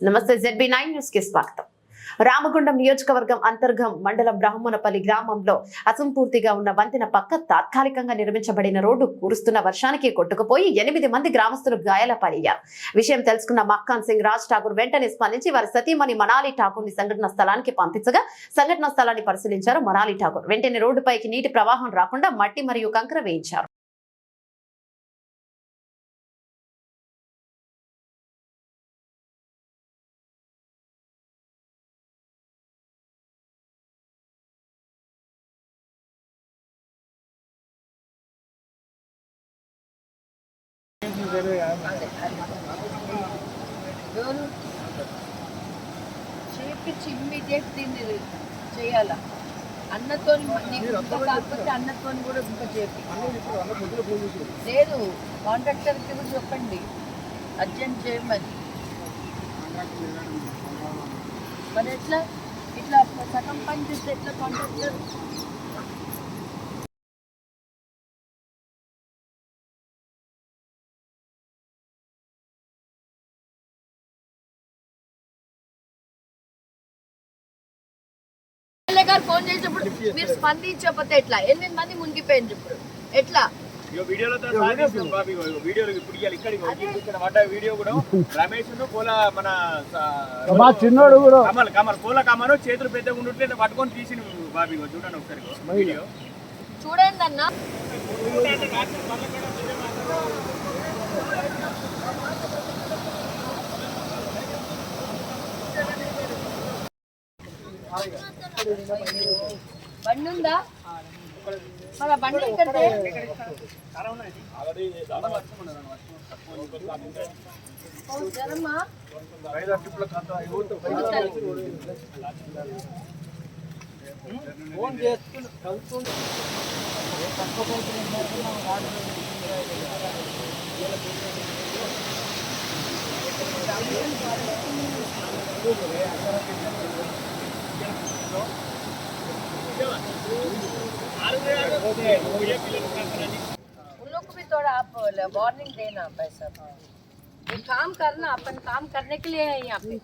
నమస్తే ZB nine న్యూస్కి స్వాగతం. రామగుండం నియోజకవర్గం అంతర్గం మండలం బ్రాహ్మణపల్లి గ్రామంలో అసంపూర్తిగా ఉన్న వంతెన పక్క తాత్కాలికంగా నిర్మించబడిన రోడ్డు కురుస్తున్న వర్షానికి కొట్టుకుపోయి ఎనిమిది మంది గ్రామస్తులు గాయాల పాలయ్యారు విషయం తెలుసుకున్న మక్కాన్ సింగ్ రాజ్ ఠాకూర్ వెంటనే స్పందించి వారి సతీమణి మనాలి ఠాకూర్ని సంఘటన స్థలానికి పంపించగా సంఘటన స్థలాన్ని పరిశీలించారు మనాలి ఠాకూర్ వెంటనే రోడ్డుపైకి నీటి ప్రవాహం రాకుండా మట్టి మరియు కంకర వేయించారు. చేపించి ఇమ్మీడియట్ దీన్ని చేయాలా? అన్నతో కాకపోతే అన్నతో కూడా ఇంకా చేపి. లేదు కాంట్రాక్టర్కి కూడా చెప్పండి. అర్జెంట్ చేయమని. మరి ఎట్లా? ఇట్లా సగం పని చేస్తే ఎట్లా కాంట్రాక్టర్ ఎమ్మెల్యే గారు ఫోన్ చేసినప్పుడు మీరు స్పందించకపోతే ఎట్లా? ఎనిమిది మంది మునిగిపోయింది ఇప్పుడు. ఎట్లా? మా చిన్నోడు కూడా. కమల్ కమల్ పూల కమను చేతులు పెద్దగా ఉండుంటే పట్టుకొని తీసి బాబీ చూడండి ఒకసారి వీడియో. చూడండి అన్న. బండి ఉందా మరి ఆ బండి ఎక్కడితే ఓ, జరమ్మా उन लोग को भी थोड़ा आप वार्निंग देना पैसा ये काम करना, अपन काम करने के लिए है यहाँ पे।